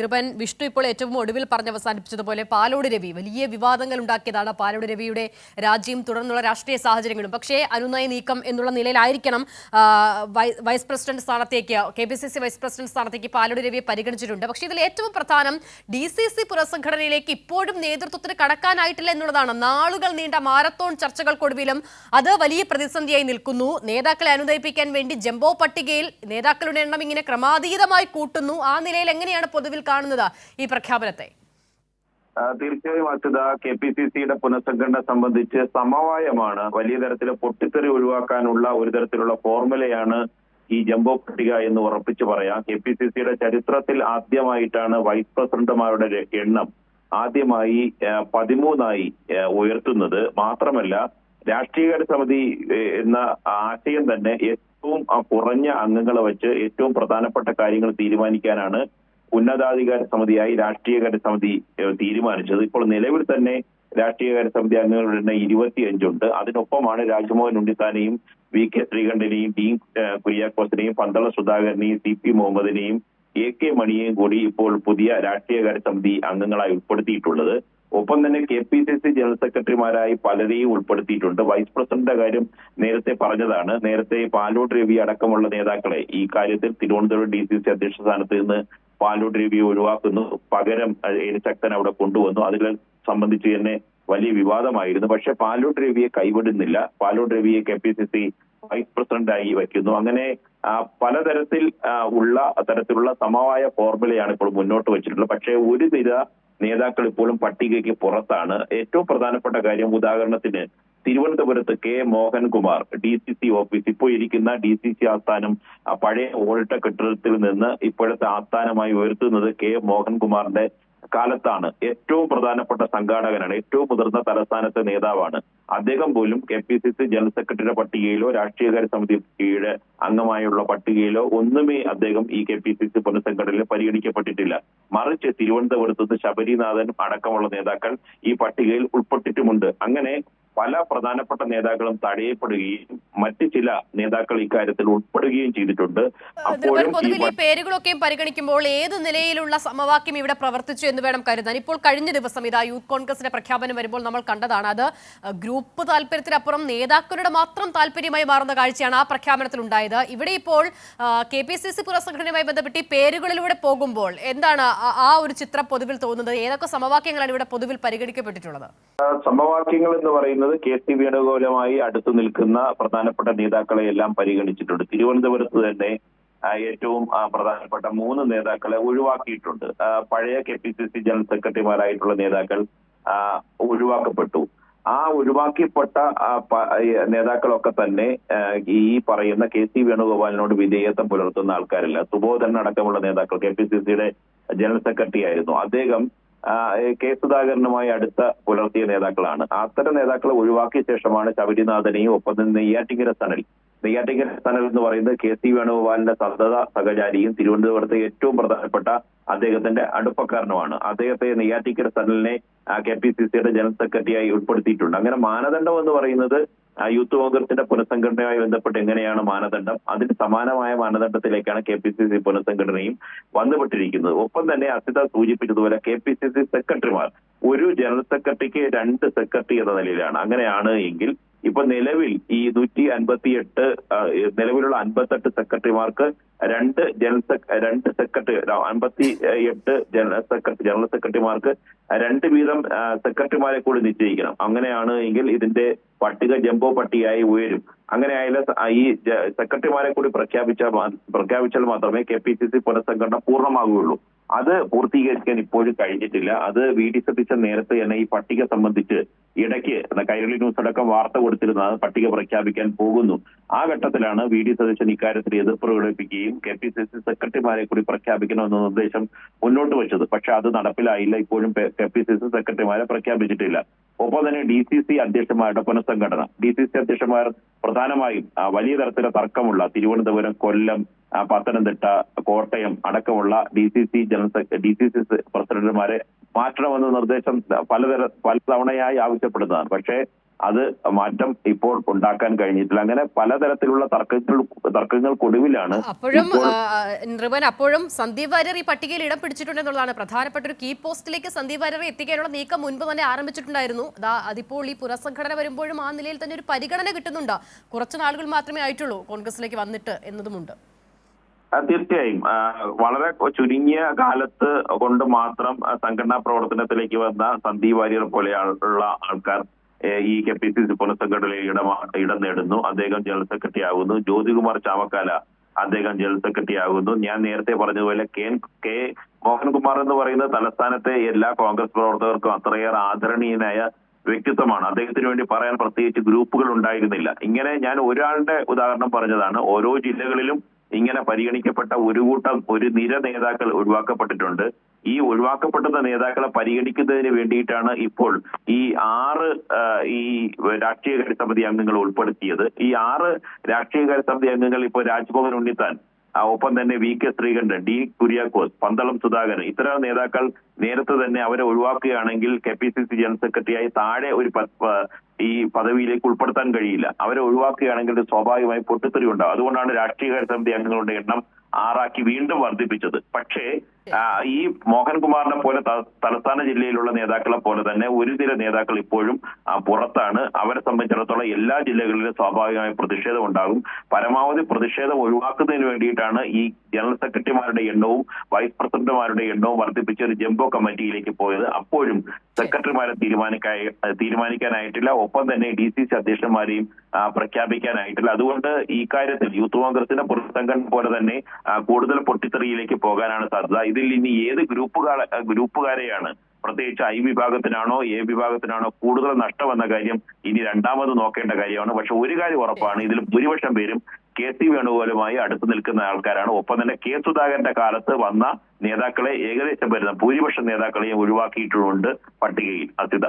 കൃപൻ വിഷ്ണു ഇപ്പോൾ ഏറ്റവും ഒടുവിൽ പറഞ്ഞ് അവസാനിപ്പിച്ചതുപോലെ പാലോട് രവി. വലിയ വിവാദങ്ങൾ ഉണ്ടാക്കിയതാണ് പാലോട് രവിയുടെ രാജ്യം തുടർന്നുള്ള രാഷ്ട്രീയ സാഹചര്യങ്ങളും. പക്ഷേ അനുനയ നീക്കം എന്നുള്ള നിലയിലായിരിക്കണം വൈസ് പ്രസിഡന്റ് സ്ഥാനത്തേക്ക് കെ വൈസ് പ്രസിഡന്റ് സ്ഥാനത്തേക്ക് പാലോട് രവിയെ പരിഗണിച്ചിട്ടുണ്ട്. പക്ഷേ ഇതിൽ ഏറ്റവും പ്രധാനം ഡി സി സി പുനഃസംഘടനയിലേക്ക് ഇപ്പോഴും നേതൃത്വത്തിന് കടക്കാനായിട്ടില്ല എന്നുള്ളതാണ്. നാളുകൾ നീണ്ട മാരത്തോൺ ചർച്ചകൾക്കൊടുവിലും അത് വലിയ പ്രതിസന്ധിയായി നിൽക്കുന്നു. നേതാക്കളെ അനുനയിപ്പിക്കാൻ വേണ്ടി ജംബോ പട്ടികയിൽ നേതാക്കളുടെ എണ്ണം ഇങ്ങനെ ക്രമാതീതമായി കൂട്ടുന്നു. ആ നിലയിൽ എങ്ങനെയാണ് പൊതുവിൽ കാണുന്നത് ഈ പ്രഖ്യാപനത്തെ? തീർച്ചയായും അച്യുത കെ പി സി സിയുടെ പുനഃസംഘടന സംബന്ധിച്ച് സമവായമാണ് വലിയ തരത്തിലെ പൊട്ടിത്തെറി ഒഴിവാക്കാനുള്ള ഒരു തരത്തിലുള്ള ഫോർമുലയാണ് ഈ ജംബോ പട്ടിക എന്ന് ഉറപ്പിച്ചു പറയാം. കെ പി സി സിയുടെ ചരിത്രത്തിൽ ആദ്യമായിട്ടാണ് വൈസ് പ്രസിഡന്റുമാരുടെ എണ്ണം ആദ്യമായി പതിമൂന്നായി ഉയർത്തുന്നത്. മാത്രമല്ല രാഷ്ട്രീയകാര്യ സമിതി എന്ന ആശയം തന്നെ ഏറ്റവും കുറഞ്ഞ അംഗങ്ങളെ വെച്ച് ഏറ്റവും പ്രധാനപ്പെട്ട കാര്യങ്ങൾ തീരുമാനിക്കാനാണ് ഉന്നതാധികാര സമിതിയായി രാഷ്ട്രീയകാര്യ സമിതി തീരുമാനിച്ചത്. ഇപ്പോൾ നിലവിൽ തന്നെ രാഷ്ട്രീയകാര്യ സമിതി അംഗങ്ങളുടെ എണ്ണം ഇരുപത്തിയഞ്ചുണ്ട്. അതിനൊപ്പമാണ് രാജ്മോഹൻ ഉണ്ണിത്താനെയും വി കെ ശ്രീകണ്ഠനെയും ഏഹ്, കുര്യാക്കോസിനെയും പന്തള സുധാകരനെയും സി പി മുഹമ്മദിനെയും എ കെ മണിയെയും കൂടി ഇപ്പോൾ പുതിയ രാഷ്ട്രീയകാര്യ സമിതി അംഗങ്ങളായി ഉൾപ്പെടുത്തിയിട്ടുള്ളത്. ഒപ്പം തന്നെ K P C C general സെക്രട്ടറിമാരായി പലരെയും ഉൾപ്പെടുത്തിയിട്ടുണ്ട്. വൈസ് പ്രസിഡന്റിന്റെ കാര്യം നേരത്തെ പറഞ്ഞതാണ്. നേരത്തെ പാലോട് രവി അടക്കമുള്ള നേതാക്കളെ ഈ കാര്യത്തിൽ തിരുവനന്തപുരം ഡി സി സി അധ്യക്ഷ സ്ഥാനത്ത് നിന്ന് പാലോട് രവി ഒഴിവാക്കുന്നു. പകരം എരിശക്തൻ അവിടെ കൊണ്ടുവന്നു. അതിൽ സംബന്ധിച്ച് തന്നെ വലിയ വിവാദമായിരുന്നു. പക്ഷെ പാലോട് രവിയെ കൈവിടുന്നില്ല. Palode രവിയെ K P C C vice പ്രസിഡന്റായി വയ്ക്കുന്നു. അങ്ങനെ പലതരത്തിൽ ഉള്ള തരത്തിലുള്ള സമവായ ഫോർമുലയാണ് ഇപ്പോൾ മുന്നോട്ട് വെച്ചിട്ടുള്ളത്. പക്ഷേ ഒരു നിര നേതാക്കൾ ഇപ്പോഴും പട്ടികയ്ക്ക് പുറത്താണ്. ഏറ്റവും പ്രധാനപ്പെട്ട കാര്യം ഉദാഹരണത്തിന് തിരുവനന്തപുരത്ത് K Mohankumar D C C office ഇപ്പോൾ ഇരിക്കുന്ന ഡി സി സി ആസ്ഥാനം പഴയ ഓൾട്ട കെട്ടിടത്തിൽ നിന്ന് ഇപ്പോഴത്തെ ആസ്ഥാനമായി ഉയർത്തുന്നത് കെ മോഹൻകുമാറിന്റെ കാലത്താണ്. ഏറ്റവും പ്രധാനപ്പെട്ട സംഘാടകനാണ് ഏറ്റവും മുതിർന്ന തലസ്ഥാനത്തെ നേതാവാണ്. അദ്ദേഹം പോലും K P C C general സെക്രട്ടറിയുടെ പട്ടികയിലോ രാഷ്ട്രീയകാര്യ സമിതിയുടെ അംഗമായുള്ള പട്ടികയിലോ ഒന്നുമേ അദ്ദേഹം ഈ കെ പി സി സി പുനഃസംഘടനയിൽ പരിഗണിക്കപ്പെട്ടിട്ടില്ല. മറിച്ച് തിരുവനന്തപുരത്ത് ശബരിനാഥൻ അടക്കമുള്ള നേതാക്കൾ ഈ പട്ടികയിൽ ഉൾപ്പെട്ടിട്ടുമുണ്ട്. അങ്ങനെ പല പ്രധാനപ്പെട്ട നേതാക്കളും തടയപ്പെടുകയും മറ്റ് ചില നേതാക്കൾ ഇക്കാര്യത്തിൽ ഉൾപ്പെടുകയും ചെയ്തിട്ടുണ്ട്. പൊതുവിൽ പേരുകളൊക്കെയും പരിഗണിക്കുമ്പോൾ ഏത് നിലയിലുള്ള സമവാക്യം ഇവിടെ പ്രവർത്തിച്ചു എന്ന് വേണം കരുതാൻ. ഇപ്പോൾ കഴിഞ്ഞ ദിവസം ഇതാ യൂത്ത് കോൺഗ്രസിന്റെ പ്രഖ്യാപനം വരുമ്പോൾ നമ്മൾ കണ്ടതാണ്. അത് ഗ്രൂപ്പ് താല്പര്യത്തിനപ്പുറം നേതാക്കളുടെ മാത്രം താല്പര്യമായി മാറുന്ന കാഴ്ചയാണ് ആ പ്രഖ്യാപനത്തിൽ ഉണ്ടായത്. ഇവിടെ ഇപ്പോൾ കെ പി സി സി പുനഃസംഘടനയുമായി ബന്ധപ്പെട്ട് ഈ പേരുകളിലൂടെ പോകുമ്പോൾ എന്താണ് ആ ഒരു ചിത്രം പൊതുവിൽ തോന്നുന്നത്? ഏതൊക്കെ സമവാക്യങ്ങളാണ് ഇവിടെ പൊതുവിൽ പരിഗണിക്കപ്പെട്ടിട്ടുള്ളത്? സമവാക്യങ്ങൾ എന്ന് പറയുന്നത് കെ സി വേണുഗോപാലുമായി അടുത്തു നിൽക്കുന്ന പ്രധാനപ്പെട്ട നേതാക്കളെ എല്ലാം പരിഗണിച്ചിട്ടുണ്ട്. തിരുവനന്തപുരത്ത് തന്നെ ഏറ്റവും പ്രധാനപ്പെട്ട മൂന്ന് നേതാക്കളെ ഒഴിവാക്കിയിട്ടുണ്ട്. പഴയ K P C C general സെക്രട്ടറിമാരായിട്ടുള്ള നേതാക്കൾ ഒഴിവാക്കപ്പെട്ടു. ആ ഒഴിവാക്കിപ്പെട്ട നേതാക്കളൊക്കെ തന്നെ ഈ പറയുന്ന കെ സി വേണുഗോപാലിനോട് വിധേയത്വം പുലർത്തുന്ന ആൾക്കാരല്ല. സുബോധൻ അടക്കമുള്ള നേതാക്കൾ കെ പി സി സിയുടെ ജനറൽ സെക്രട്ടറി ആയിരുന്നു. അദ്ദേഹം കെ സുധാകരനുമായി അടുത്ത പുലർത്തിയ നേതാക്കളാണ്. അത്തരം നേതാക്കളെ ഒഴിവാക്കിയ ശേഷമാണ് ശബരിനാഥനെയും ഒപ്പം തന്നെ നെയ്യാറ്റിങ്കര സനൽ നെയ്യാറ്റിങ്കര സ്ഥാനം എന്ന് പറയുന്നത് കെ സി വേണുഗോപാലിന്റെ സന്തത സഹചാരിയും തിരുവനന്തപുരത്തെ ഏറ്റവും പ്രധാനപ്പെട്ട അദ്ദേഹത്തിന്റെ അടുപ്പക്കാരനുമാണ്. അദ്ദേഹത്തെ നെയ്യാറ്റിക്കൽ സ്ഥാനലിനെ കെ പി സി സിയുടെ ജനറൽ സെക്രട്ടറിയായി ഉൾപ്പെടുത്തിയിട്ടുണ്ട്. അങ്ങനെ മാനദണ്ഡം എന്ന് പറയുന്നത് യൂത്ത് കോൺഗ്രസിന്റെ പുനഃസംഘടനയുമായി ബന്ധപ്പെട്ട് എങ്ങനെയാണ് മാനദണ്ഡം? അതിന് സമാനമായ മാനദണ്ഡത്തിലേക്കാണ് കെ പി സി സി പുനഃസംഘടനയും വന്നുപെട്ടിരിക്കുന്നത്. ഒപ്പം തന്നെ അസിത സൂചിപ്പിച്ചതുപോലെ കെ പി സി സി സെക്രട്ടറിമാർ ഒരു ജനറൽ സെക്രട്ടറിക്ക് രണ്ട് സെക്രട്ടറി എന്ന നിലയിലാണ്. അങ്ങനെയാണ് എങ്കിൽ ഇപ്പൊ നിലവിൽ ഈ നൂറ്റി അൻപത്തി എട്ട് നിലവിലുള്ള അൻപത്തെട്ട് സെക്രട്ടറിമാർക്ക് രണ്ട് ജനറൽ രണ്ട് സെക്രട്ടറി അൻപത്തി എട്ട് ജനറൽ സെക്രട്ടറി ജനറൽ സെക്രട്ടറിമാർക്ക് രണ്ട് വീതം സെക്രട്ടറിമാരെ കൂടി നിശ്ചയിക്കണം. അങ്ങനെയാണ് എങ്കിൽ ഇതിന്റെ പട്ടിക ജംബോ പട്ടികയായി ഉയരും. അങ്ങനെ ആയാലും ഈ സെക്രട്ടറിമാരെ കൂടി പ്രഖ്യാപിച്ച പ്രഖ്യാപിച്ചാൽ മാത്രമേ കെ പി സി സി പുനഃസംഘടന പൂർണമാകുകയുള്ളൂ. അത് പൂർത്തീകരിക്കാൻ ഇപ്പോഴും കഴിഞ്ഞിട്ടില്ല. അത് വി ഡി സതീശൻ നേരത്തെ തന്നെ ഈ പട്ടിക സംബന്ധിച്ച് ഇടയ്ക്ക് കൈരളി ന്യൂസ് അടക്കം വാർത്ത കൊടുത്തിരുന്നത് പട്ടിക പ്രഖ്യാപിക്കാൻ പോകുന്നു. ആ ഘട്ടത്തിലാണ് വി ഡി സതീശൻ ഇക്കാര്യത്തിൽ എതിർപ്പ് പ്രകടിപ്പിക്കുകയും കെ പി സി സി സെക്രട്ടറിമാരെ കൂടി പ്രഖ്യാപിക്കണമെന്ന നിർദ്ദേശം മുന്നോട്ട് വെച്ചത്. പക്ഷെ അത് നടപ്പിലായില്ല. ഇപ്പോഴും കെ പി സി സി സെക്രട്ടറിമാരെ പ്രഖ്യാപിച്ചിട്ടില്ല. ഒപ്പം തന്നെ ഡി സി സി അധ്യക്ഷന്മാരുടെ പുനഃസംഘടന. ഡി സി സി അധ്യക്ഷന്മാർ പ്രധാനമായും വലിയ തരത്തിലെ തർക്കമുള്ള തിരുവനന്തപുരം കൊല്ലം പത്തനംതിട്ട കോട്ടയം അടക്കമുള്ള D C C general D C C പ്രസിഡന്റുമാരെ മാറ്റണമെന്ന നിർദ്ദേശം പലതര പലതവണയായി ആവശ്യപ്പെടുന്നതാണ്. പക്ഷേ അത് മാറ്റം ഇപ്പോൾ ഉണ്ടാക്കാൻ കഴിഞ്ഞിട്ടില്ല. അങ്ങനെ പലതരത്തിലുള്ള തർക്കങ്ങൾ തർക്കങ്ങൾക്കൊടുവിലാണ് അപ്പോഴും നൃപൻ അപ്പോഴും സന്ദീപ് വാര്യർ ഈ പട്ടികയിൽ ഇടം പിടിച്ചിട്ടുണ്ടെന്നുള്ളതാണ് പ്രധാനപ്പെട്ട ഒരു കീ പോസ്റ്റിലേക്ക് സന്ദീപ് വാര്യറെ എത്തിക്കാനുള്ള നീക്കം മുൻപ് തന്നെ ആരംഭിച്ചിട്ടുണ്ടായിരുന്നു. അതിപ്പോൾ ഈ പുനഃസംഘടന വരുമ്പോഴും ആ നിലയിൽ തന്നെ ഒരു പരിഗണന കിട്ടുന്നുണ്ട്. കുറച്ച് നാളുകൾ മാത്രമേ ആയിട്ടുള്ളൂ കോൺഗ്രസിലേക്ക് വന്നിട്ട് എന്നതുമുണ്ട്. തീർച്ചയായും. വളരെ ചുരുങ്ങിയ കാലത്ത് കൊണ്ട് മാത്രം സംഘടനാ പ്രവർത്തനത്തിലേക്ക് വന്ന സന്ദീപ് വാര്യർ പോലെയുള്ള ആൾക്കാർ ഈ കെ പി സി സി പുനഃസംഘടനയിൽ ഇടം ഇടം നേടുന്നു. അദ്ദേഹം ജനറൽ സെക്രട്ടറി ആകുന്നു. ജ്യോതികുമാർ ചാമക്കാല അദ്ദേഹം ജനറൽ സെക്രട്ടറി ആകുന്നു. ഞാൻ നേരത്തെ പറഞ്ഞതുപോലെ കെ കെ മോഹൻകുമാർ എന്ന് പറയുന്ന തലസ്ഥാനത്തെ എല്ലാ കോൺഗ്രസ് പ്രവർത്തകർക്കും അത്രയേറെ ആദരണീയനായ വ്യക്തിത്വമാണ്. അദ്ദേഹത്തിന് വേണ്ടി പറയാൻ പ്രത്യേകിച്ച് ഗ്രൂപ്പുകൾ ഉണ്ടായിരുന്നില്ല. ഇങ്ങനെ ഞാൻ ഒരാളുടെ ഉദാഹരണം പറഞ്ഞതാണ്. ഓരോ ജില്ലകളിലും ഇങ്ങനെ പരിഗണിക്കപ്പെട്ട ഒരു കൂട്ടം ഒരു നിര നേതാക്കൾ ഒഴിവാക്കപ്പെട്ടിട്ടുണ്ട്. ഈ ഒഴിവാക്കപ്പെടുന്ന നേതാക്കളെ പരിഗണിക്കുന്നതിന് വേണ്ടിയിട്ടാണ് ഇപ്പോൾ ഈ ആറ് ഈ രാഷ്ട്രീയകാര്യ സമിതി അംഗങ്ങൾ ഉൾപ്പെടുത്തിയത്. ഈ ആറ് രാഷ്ട്രീയകാര്യ സമിതി അംഗങ്ങൾ ഇപ്പോൾ രാജ്ഭവൻ ഉണ്ണിത്താൻ ഒപ്പം തന്നെ V K Sreekandan D Kuriakose Pandalam Sudhakaran ഇത്തരം നേതാക്കൾ നേരത്തെ തന്നെ അവരെ ഒഴിവാക്കുകയാണെങ്കിൽ K P C C general സെക്രട്ടറിയായി താഴെ ഒരു ഈ പദവിയിലേക്ക് ഉൾപ്പെടുത്താൻ കഴിയില്ല. അവരെ ഒഴിവാക്കുകയാണെങ്കിൽ സ്വാഭാവികമായി പൊട്ടിത്തെറി ഉണ്ടാവും. അതുകൊണ്ടാണ് രാഷ്ട്രീയകാര്യ സമിതി അംഗങ്ങളുടെ എണ്ണം ആറാക്കി വീണ്ടും വർദ്ധിപ്പിച്ചത്. പക്ഷേ ഈ മോഹൻകുമാറിനെ പോലെ തലസ്ഥാന ജില്ലയിലുള്ള നേതാക്കളെ പോലെ തന്നെ ഒരു ചില നേതാക്കൾ ഇപ്പോഴും പുറത്താണ്. അവരെ സംബന്ധിച്ചിടത്തോളം എല്ലാ ജില്ലകളിലും സ്വാഭാവികമായ പ്രതിഷേധം ഉണ്ടാകും. പരമാവധി പ്രതിഷേധം ഒഴിവാക്കുന്നതിന് വേണ്ടിയിട്ടാണ് ഈ ജനറൽ സെക്രട്ടറിമാരുടെ എണ്ണവും വൈസ് പ്രസിഡന്റുമാരുടെ എണ്ണവും വർദ്ധിപ്പിച്ച ഒരു ജംബോ കമ്മിറ്റിയിലേക്ക് പോയത്. അപ്പോഴും സെക്രട്ടറിമാരെ തീരുമാനിക്കായി തീരുമാനിക്കാനായിട്ടില്ല. ഒപ്പം തന്നെ ഡി സി സി അധ്യക്ഷന്മാരെയും പ്രഖ്യാപിക്കാനായിട്ടില്ല. അതുകൊണ്ട് ഈ കാര്യത്തിൽ യൂത്ത് കോൺഗ്രസിന്റെ പുറത്തംഗം പോലെ തന്നെ കൂടുതൽ പൊട്ടിത്തെറിയിലേക്ക് പോകാനാണ് സാധ്യത. ഇതിൽ ഇനി ഏത് ഗ്രൂപ്പുകാരെ ഗ്രൂപ്പുകാരെയാണ്? പ്രത്യേകിച്ച് ഐ വിഭാഗത്തിനാണോ എ വിഭാഗത്തിനാണോ കൂടുതൽ നഷ്ടമെന്ന കാര്യം ഇനി രണ്ടാമത് നോക്കേണ്ട കാര്യമാണ്. പക്ഷെ ഒരു കാര്യം ഉറപ്പാണ് ഇതിൽ ഭൂരിപക്ഷം പേരും കെ സി വേണുഗോപാലുമായി അടുത്ത് നിൽക്കുന്ന ആൾക്കാരാണ്. ഒപ്പം തന്നെ കെ സുധാകരന്റെ കാലത്ത് വന്ന നേതാക്കളെ ഏകദേശം വരുന്ന ഭൂരിപക്ഷം നേതാക്കളെയും ഒഴിവാക്കിയിട്ടുണ്ട് പട്ടികയിൽ. അസിത